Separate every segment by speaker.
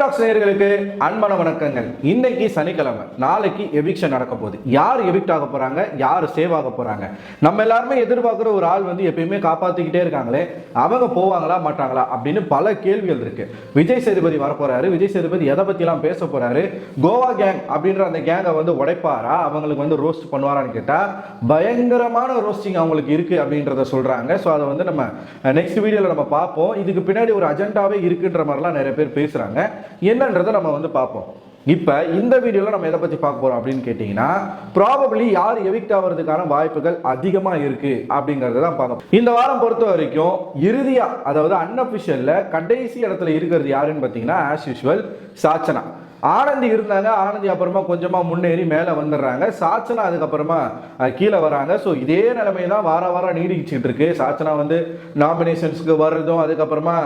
Speaker 1: Paradox நேர்களுக்கு அன்பன வணக்கங்கள். இன்னைக்கு சனிக்கிழமை நாளைக்கு எவிக்ஷன் நடக்க போகுது. யார் எவிக்ட் ஆக போறாங்க? யார் சேவ் ஆக போறாங்க? நம்ம எல்லாருமே எதிர்பார்க்குற ஒரு ஆள் வந்து எப்பயுமே காப்பாத்திக்கிட்டே இருக்காங்களே அவங்க போவாங்களா மாட்டாங்களா அப்படின்னு பல கேள்விகள் இருக்கு. விஜய் சேதுபதி வரப்போறாரு. விஜய் சேதுபதி எதை பத்திலாம் பேச போறாரு? கோவா கேங் அப்படின்ற அந்த கேங்கை வந்து உடைப்பாரா? அவங்களுக்கு வந்து ரோஸ்ட் பண்ணுவாரான்னு கேட்டா பயங்கரமான ரோஸ்டிங் அவங்களுக்கு இருக்கு அப்படின்றத சொல்றாங்க. ஸோ அதை வந்து நம்ம நெக்ஸ்ட் வீடியோவில் நம்ம பார்ப்போம். இதுக்கு பின்னாடி ஒரு அஜெண்டாவே இருக்குன்ற மாதிரிலாம் நிறைய பேர் பேசுறாங்க. என்னன்றதை நம்ம வந்து பார்ப்போம். இப்போ இந்த வீடியோவில் நம்ம எதை பற்றி பார்க்க போகிறோம் அப்படின்னு கேட்டிங்கன்னா ப்ராபபிளி யார் எவிக்ட் ஆகிறதுக்கான வாய்ப்புகள் அதிகமாக இருக்குது அப்படிங்கிறத தான் பார்க்கணும் இந்த வாரம் பொறுத்த வரைக்கும் இறுதியாக அதாவது அன்அஃபிஷியலில் கடைசி இடத்துல இருக்கிறது யாருன்னு பார்த்தீங்கன்னா ஆஸ் யூஷுவல் சாச்சனா. ஆனந்தி இருந்தாங்க. ஆனந்தி அப்புறமா கொஞ்சமாக முன்னேறி மேலே வந்துடுறாங்க. சாச்சனா அதுக்கப்புறமா கீழே வராங்க. ஸோ இதே நிலைமை தான் வார வாரம் நீடிச்சுட்டு இருக்கு. சாச்சனா வந்து நாமினேஷன்ஸ்க்கு வர்றதும் அதுக்கப்புறமா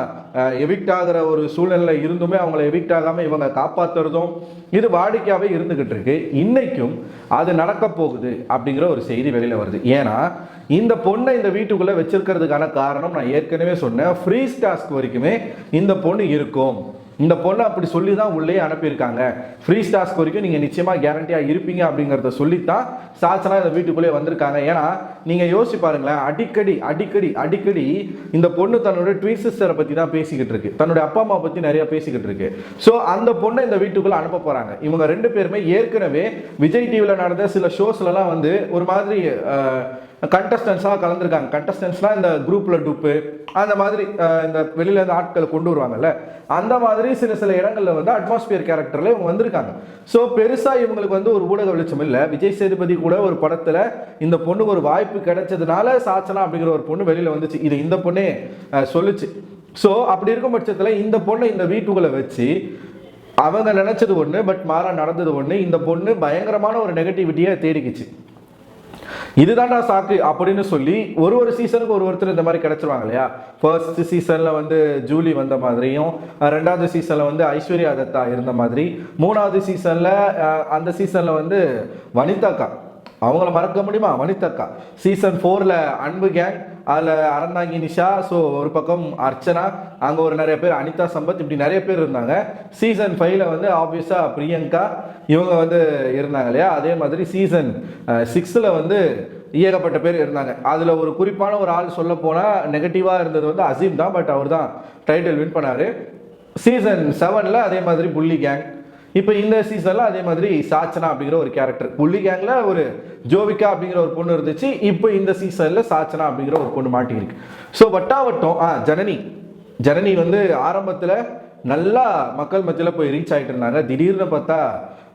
Speaker 1: எவிக்ட் ஆகிற ஒரு சூழ்நிலை இருந்துமே அவங்கள எவிக்ட் ஆகாமல் இவங்க காப்பாற்றுறதும் இது வாடிக்கையாகவே இருந்துக்கிட்டு இருக்கு. இன்னைக்கும் அது நடக்க போகுது அப்படிங்கிற ஒரு செய்தி வெளியில் வருது. ஏன்னா இந்த பொண்ணை இந்த வீட்டுக்குள்ளே வச்சிருக்கிறதுக்கான காரணம் நான் ஏற்கனவே சொன்னேன். ஃப்ரீ டாஸ்க் வரைக்குமே இந்த பொண்ணு இருக்கும். இந்த பொண்ணை அப்படி சொல்லி தான் உள்ளே அனுப்பியிருக்காங்க ஃப்ரீ ஸ்டாஸ்க்கு வரைக்கும் நீங்கள் நிச்சயமாக கேரண்டியாக இருப்பீங்க அப்படிங்கிறத சொல்லித்தான் சாச்சனா இந்த வீட்டுக்குள்ளே வந்திருக்காங்க. ஏன்னா நீங்கள் யோசிச்சு பாருங்களேன் அடிக்கடி அடிக்கடி அடிக்கடி இந்த பொண்ணு தன்னோட ட்வீட் சிஸ்டரை பற்றி தான் பேசிக்கிட்டு இருக்கு. தன்னுடைய அப்பா அம்மா பற்றி நிறைய பேசிக்கிட்டு இருக்கு. ஸோ அந்த பொண்ணை இந்த வீட்டுக்குள்ளே அனுப்ப போகிறாங்க இவங்க ரெண்டு பேருமே ஏற்கனவே விஜய் டிவியில் நடந்த சில ஷோஸ்லலாம் வந்து ஒரு மாதிரி கண்டஸ்டன்ஸாக கலந்துருக்காங்க. கண்டஸ்டன்ஸ்லாம் இந்த குரூப்பில் டூப்பு அந்த மாதிரி இந்த வெளியில இருந்து ஆட்களை கொண்டு வருவாங்கல்ல அந்த மாதிரி சில சில இடங்களில் வந்து அட்மாஸ்பியர் கேரக்டரில் இவங்க வந்திருக்காங்க. ஸோ பெருசாக இவங்களுக்கு வந்து ஒரு ஊடக வெளிச்சம் இல்லை. விஜய் சேதுபதி கூட ஒரு படத்தில் இந்த பொண்ணுக்கு ஒரு வாய்ப்பு கிடைச்சதுனால சாச்சனா அப்படிங்கிற ஒரு பொண்ணு வெளியில் வந்துச்சு. இது இந்த பொண்ணே சொல்லுச்சு. ஸோ அப்படி இருக்கும் பட்சத்தில் இந்த பொண்ணை இந்த வீட்டுக்குள்ளே வச்சு அவங்க நினச்சது ஒன்று பட் மாறா நடந்தது ஒன்று இந்த பொண்ணு பயங்கரமான ஒரு நெகட்டிவிட்டியை தேடிக்குச்சு. இதுதான்டா சாக்கு அப்படின்னு சொல்லி ஒரு ஒரு சீசனுக்கு ஒரு ஒருத்தர் இந்த மாதிரி கிடைச்சிருவாங்க இல்லையா? ஃபர்ஸ்ட் சீசன்ல வந்து ஜூலி வந்த மாதிரியும் ரெண்டாவது சீசன்ல வந்து ஐஸ்வர்யா தத்தா இருந்த மாதிரி மூணாவது சீசன்ல அந்த சீசன்ல வந்து வனிதாக்கா அவங்கள மறக்க முடியுமா? வனிதக்கா சீசன் ஃபோரில் அன்பு கேங் அதில் அறந்தாங்கி நிஷா ஸோ ஒரு பக்கம் அர்ச்சனா அங்கே ஒரு நிறைய பேர் அனிதா சம்பத் இப்படி நிறைய பேர் இருந்தாங்க. சீசன் ஃபைவ்ல வந்து ஆப்வியஸாக பிரியங்கா இவங்க வந்து இருந்தாங்க இல்லையா? அதே மாதிரி சீசன் சிக்ஸில் வந்து ஏகப்பட்ட பேர் இருந்தாங்க. அதில் ஒரு குறிப்பான ஒரு ஆள் சொல்ல போனால் நெகட்டிவாக இருந்தது வந்து அசீம் தான் பட் அவர் தான் டைட்டில் வின் பண்ணார் சீசன் செவனில் அதே மாதிரி புள்ளி கேங் இப்போ இந்த சீசனில் அதே மாதிரி சாச்சனா அப்படிங்கிற ஒரு கேரக்டர் புள்ளி கேங்கில் ஒரு ஜோவிகா அப்படிங்கிற ஒரு பொண்ணு இருந்துச்சு. இப்போ இந்த சீசனில் சாச்சனா அப்படிங்கிற ஒரு பொண்ணு மாட்டியிருக்கு. ஸோ வட்டாவட்டம் ஆ ஜனனி. ஜனனி வந்து ஆரம்பத்தில் நல்லா மக்கள் மத்தியில் போய் ரீச் ஆகிட்டு இருந்தாங்க. திடீர்னு பார்த்தா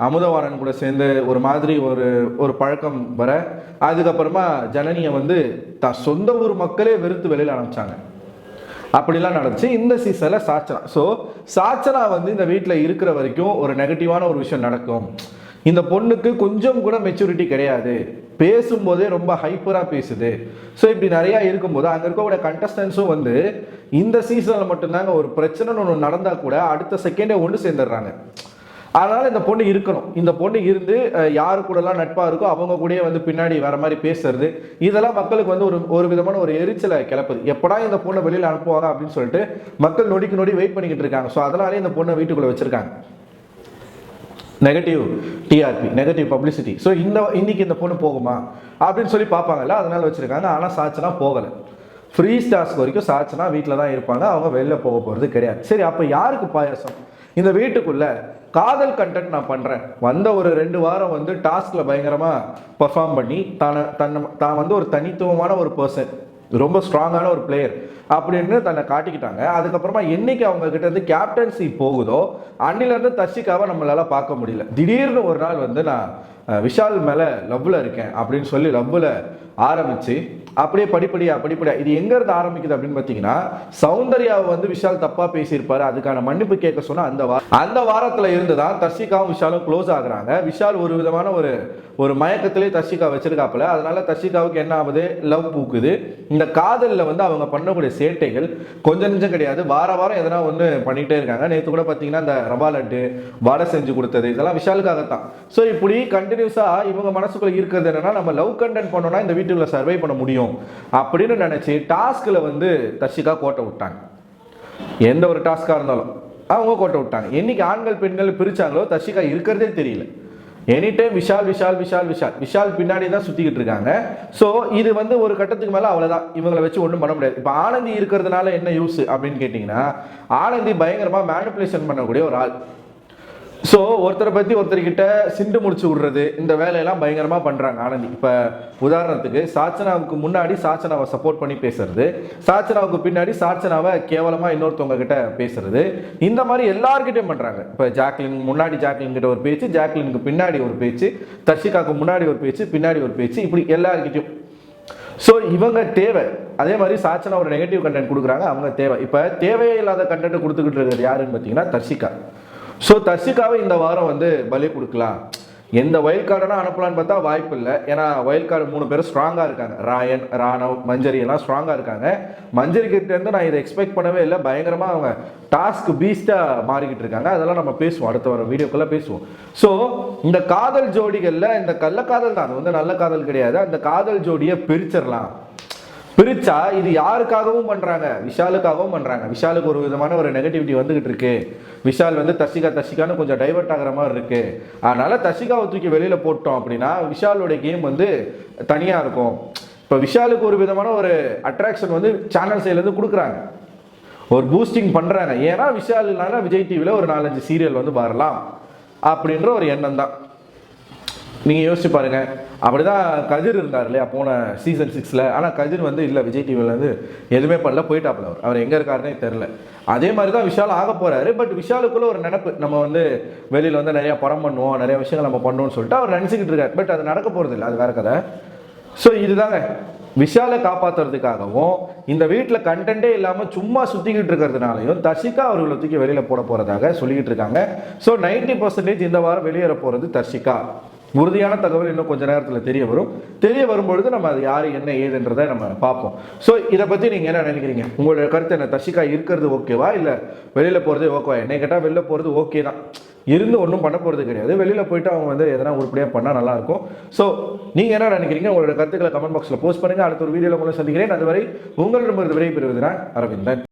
Speaker 1: அமுதவாரன் கூட சேர்ந்து ஒரு மாதிரி ஒரு ஒரு பழக்கம் வர அதுக்கப்புறமா ஜனனியை வந்து த சொந்த ஊர் மக்களே வெறுத்து வெளியில் ஆரம்பித்தாங்க அப்படிலாம் நடந்துச்சு. இந்த சீசனில் சாச்சனா. ஸோ சாச்சனா வந்து இந்த வீட்டில் இருக்கிற வரைக்கும் ஒரு நெகட்டிவான ஒரு விஷயம் நடக்கும். இந்த பொண்ணுக்கு கொஞ்சம் கூட மெச்சூரிட்டி கிடையாது. பேசும்போதே ரொம்ப ஹைப்பராக பேசுது. ஸோ இப்படி நிறையா இருக்கும்போது அங்கே இருக்கக்கூடிய கண்டஸ்டன்ஸும் வந்து இந்த சீசனில் மட்டும்தாங்க ஒரு பிரச்சனைன்னு ஒன்று நடந்தால் கூட அடுத்த செகண்டே ஒன்று சேர்ந்துடுறாங்க. அதனால் இந்த பொண்ணு இருக்கணும். இந்த பொண்ணு இருந்து யாரு கூடலாம் நட்பாக இருக்கோ அவங்க கூடயே வந்து பின்னாடி வர மாதிரி பேசுறது. இதெல்லாம் மக்களுக்கு வந்து ஒரு ஒரு விதமான ஒரு எரிச்சலை கிளப்புது. எப்படா இந்த பொண்ணை வெளியில் அனுப்புவாங்க அப்படின்னு சொல்லிட்டு மக்கள் நொடிக்கு நொடி வெயிட் பண்ணிக்கிட்டு இருக்காங்க. ஸோ அதனாலே இந்த பொண்ணை வீட்டுக்குள்ளே வச்சுருக்காங்க. Negative TRP negative publicity so இந்த இன்னைக்கு இந்த பொண்ணு போகுமா? அப்படின்னு சொல்லி பார்ப்பாங்கல்ல அதனால வச்சுருக்காங்க. ஆனால் சாச்சனா போகலை. ஃப்ரீ ஸ்டார்ஸ் வரைக்கும் சாச்சனா வீட்டில் தான் இருப்பாங்க. அவங்க வெளில போக போகிறது கிடையாது. சரி அப்போ யாருக்கு பாயாசம்? இந்த வீட்டுக்குள்ள காதல் கண்டென்ட் நான் பண்ணுறேன் வந்த ஒரு ரெண்டு வாரம் வந்து டாஸ்கில் பயங்கரமாக பர்ஃபார்ம் பண்ணி தானே தன்னை தான் வந்து ஒரு தனித்துவமான ஒரு பர்சன் ரொம்ப ஸ்ட்ராங்கான ஒரு பிளேயர் அப்படின்னு தன்னை காட்டிக்கிட்டாங்க. அதுக்கப்புறமா என்னைக்கு அவங்க கிட்ட இருந்து கேப்டன்சி போகுதோ அன்னிலேருந்து தர்ஷிகாவை நம்மளால பார்க்க முடியல. திடீர்னு ஒரு நாள் வந்து நான் விஷால் மேலே லவ்வில் இருக்கேன் அப்படின்னு சொல்லி லவ்வில் ஆரம்பித்து அப்படியே படிப்படியா படிப்படியா இது எங்க இருந்து ஆரம்பிக்குது அப்படின்னு பார்த்தீங்கன்னா சௌந்தர்யாவை வந்து விஷால் தப்பா பேசியிருப்பாரு. அதுக்கான மன்னிப்பு கேட்க சொன்னா அந்த வார அந்த வாரத்துல இருந்து தான் தர்ஷிகாவும் விஷாலும் க்ளோஸ் ஆகுறாங்க. விஷால் ஒரு விதமான ஒரு ஒரு மயக்கத்திலே தர்ஷிகா வச்சிருக்காப்புல. அதனால தர்ஷிகாவுக்கு என்ன ஆகுது? லவ் பூக்குது. இந்த காதல்ல வந்து அவங்க பண்ணக்கூடிய சேட்டைகள் கொஞ்சம் நெஞ்சம் கிடையாது. வார வாரம் எதனா ஒன்று பண்ணிகிட்டே இருக்காங்க. நேற்று கூட பார்த்தீங்கன்னா இந்த ரவா லட்டு வடை செஞ்சு கொடுத்தது இதெல்லாம் விஷாலுக்காகத்தான். ஸோ இப்படி கண்டினியூஸா இவங்க மனசுக்குள்ளே இருக்கிறது என்னன்னா நம்ம லவ் கண்டென்ட் பண்ணோம்னா இந்த வீட்டுக்குள்ள சர்வை பண்ண முடியும். அப்படின்னு நினச்சி டாஸ்கில் வந்து தர்ஷிகா கோட்டை விட்டாங்க. எந்த ஒரு டாஸ்காக இருந்தாலும் அவங்க கோட்டை விட்டாங்க. என்னைக்கு ஆண்கள் பெண்கள் பிரித்தாங்களோ தர்ஷிகா இருக்கிறதே தெரியல. எனி டைம் விஷால் விஷால் விஷால் விஷால் விஷால் பின்னாடி தான் சுற்றிக்கிட்டு இருக்காங்க. ஸோ இது வந்து ஒரு கட்டத்துக்கு மேலே அவ்வளோதான் இவங்களை வச்சு ஒன்றும் பண்ண முடியாது. இப்போ ஆனந்தி இருக்கிறதுனால என்ன யூஸ் அப்படின்னு கேட்டிங்கன்னா ஆனந்தி பயங்கரமாக மேனிப்புலேஷன் பண்ணக்கூடிய ஒரு ஆள். ஸோ ஒருத்தரை பற்றி ஒருத்தர்கிட்ட சிண்டு முடிச்சு விடுறது இந்த வேலையெல்லாம் பயங்கரமாக பண்ணுறாங்க ஆனந்தி. இப்போ உதாரணத்துக்கு சாச்சனாவுக்கு முன்னாடி சாச்சனாவை சப்போர்ட் பண்ணி பேசுறது சாச்சனாவுக்கு பின்னாடி சாச்சனாவை கேவலமாக இன்னொருத்தவங்க கிட்ட பேசுறது இந்த மாதிரி எல்லார்கிட்டையும் பண்ணுறாங்க இப்போ ஜாக்லின் முன்னாடி ஜாக்லின் கிட்ட ஒரு பேச்சு ஜாக்லினுக்கு பின்னாடி ஒரு பேச்சு தர்ஷிகாவுக்கு முன்னாடி ஒரு பேச்சு பின்னாடி ஒரு பேச்சு இப்படி எல்லார்கிட்டையும். ஸோ இவங்க தேவை. அதே மாதிரி சாச்சனா ஒரு நெகட்டிவ் கண்டென்ட் கொடுக்குறாங்க அவங்க தேவை. இப்போ தேவையே இல்லாத கண்டென்ட் கொடுத்துக்கிட்டு இருக்கிறது யாருன்னு பார்த்தீங்கன்னா தர்ஷிகா. ஸோ தர்ஷிகாவை இந்த வாரம் வந்து பலி கொடுக்கலாம். எந்த வயல் கார்டனா அனுப்பலான்னு பார்த்தா வாய்ப்பு இல்லை. ஏன்னா வயல் கார்டு மூணு பேரும் ஸ்ட்ராங்காக இருக்காங்க. ராயன் ராணவ் மஞ்சரி எல்லாம் ஸ்ட்ராங்காக இருக்காங்க. மஞ்சரி கிட்டேருந்து நான் இதை எக்ஸ்பெக்ட் பண்ணவே இல்லை. பயங்கரமாக அவங்க டாஸ்க் பீஸ்டாக மாறிக்கிட்டு இருக்காங்க. அதெல்லாம் நம்ம பேசுவோம். அடுத்த வர வீடியோக்குள்ளே பேசுவோம். ஸோ இந்த காதல் ஜோடிகளில் இந்த கள்ளக்காதல் தான். அது வந்து நல்ல காதல் கிடையாது. அந்த காதல் ஜோடியை பிரிச்சிடலாம். பிரிச்சா இது யாருக்காகவும் பண்றாங்க? விஷாலுக்காகவும் பண்றாங்க. விஷாலுக்கு ஒரு விதமான ஒரு நெகட்டிவிட்டி வந்துகிட்டு இருக்கு. விஷால் வந்து தசிகா தசிகான்னு கொஞ்சம் டைவர்ட் ஆகிற மாதிரி இருக்கு. அதனால தசிகாவை தூக்கி வெளியில போட்டோம் அப்படின்னா விஷாலோட கேம் வந்து தனியா இருக்கும். இப்போ விஷாலுக்கு ஒரு விதமான ஒரு அட்ராக்ஷன் வந்து சேனல் சைட்லேருந்து கொடுக்குறாங்க. ஒரு பூஸ்டிங் பண்ணுறாங்க ஏன்னா விஷால்னால விஜய் டிவியில் ஒரு நாலஞ்சு சீரியல் வந்து வரலாம் அப்படின்ற ஒரு எண்ணம் தான். நீங்கள் யோசிச்சு பாருங்க. அப்படிதான் கதிர் இருந்தார் இல்லையா போன சீசன் சிக்ஸில் ஆனால் கதிர் வந்து இல்லை விஜய் டிவிலேருந்து எதுவுமே பண்ணல போயிட்டாப்புல அவர். அவர் எங்கே இருக்காருன்னே தெரில அதே மாதிரி தான் விஷால் ஆக போகிறாரு பட் விஷாலுக்குள்ளே ஒரு நினப்பு. நம்ம வந்து வெளியில் வந்து நிறையா படம் பண்ணுவோம் நிறைய விஷயங்கள் நம்ம பண்ணுவோம்னு சொல்லிட்டு அவர் நினச்சிக்கிட்டு இருக்கார். பட் அது நடக்க போகிறது இல்லை அது வேறு கதை. ஸோ இதுதாங்க. விஷாலை காப்பாற்றுறதுக்காகவும் இந்த வீட்டில் கண்டென்ட்டே இல்லாமல் சும்மா சுற்றிக்கிட்டு இருக்கிறதுனாலையும் தர்ஷிகா அவர்களை தூக்கி வெளியில் போட போகிறதாக சொல்லிக்கிட்டு இருக்காங்க. ஸோ நைன்டி பர்சன்டேஜ் இந்த வாரம் வெளியேற போகிறது தர்ஷிகா. உறுதியான தகவல் இன்னும் கொஞ்ச நேரத்தில் தெரிய வரும். தெரிய வரும்பொழுது நம்ம அது யார் என்ன ஏதுன்றதை நம்ம பார்ப்போம். ஸோ இதை பற்றி நீங்கள் என்ன நினைக்கிறீங்க? உங்களோட கருத்து என்ன? தர்ஷிகா இருக்கிறது ஓகேவா இல்லை வெளியில் போகிறது ஓகேவா என்னை கேட்டால் வெளில போகிறது ஓகே தான். இருந்து ஒன்றும் பண்ண போகிறது கிடையாது. வெளியில் போயிட்டு அவங்க வந்து எதனா உருப்படியாக பண்ணால் நல்லாயிருக்கும் ஸோ நீங்கள் என்ன நினைக்கிறீங்க? உங்களோட கருத்துக்களை கமெண்ட் பாக்ஸில் போஸ்ட் பண்ணுங்கள் அடுத்த ஒரு வீடியோவில் உங்களை சந்திக்கிறேன். அதுவரை உங்களிடமிருந்து விடைபெறுவது நான் அரவிந்தன்.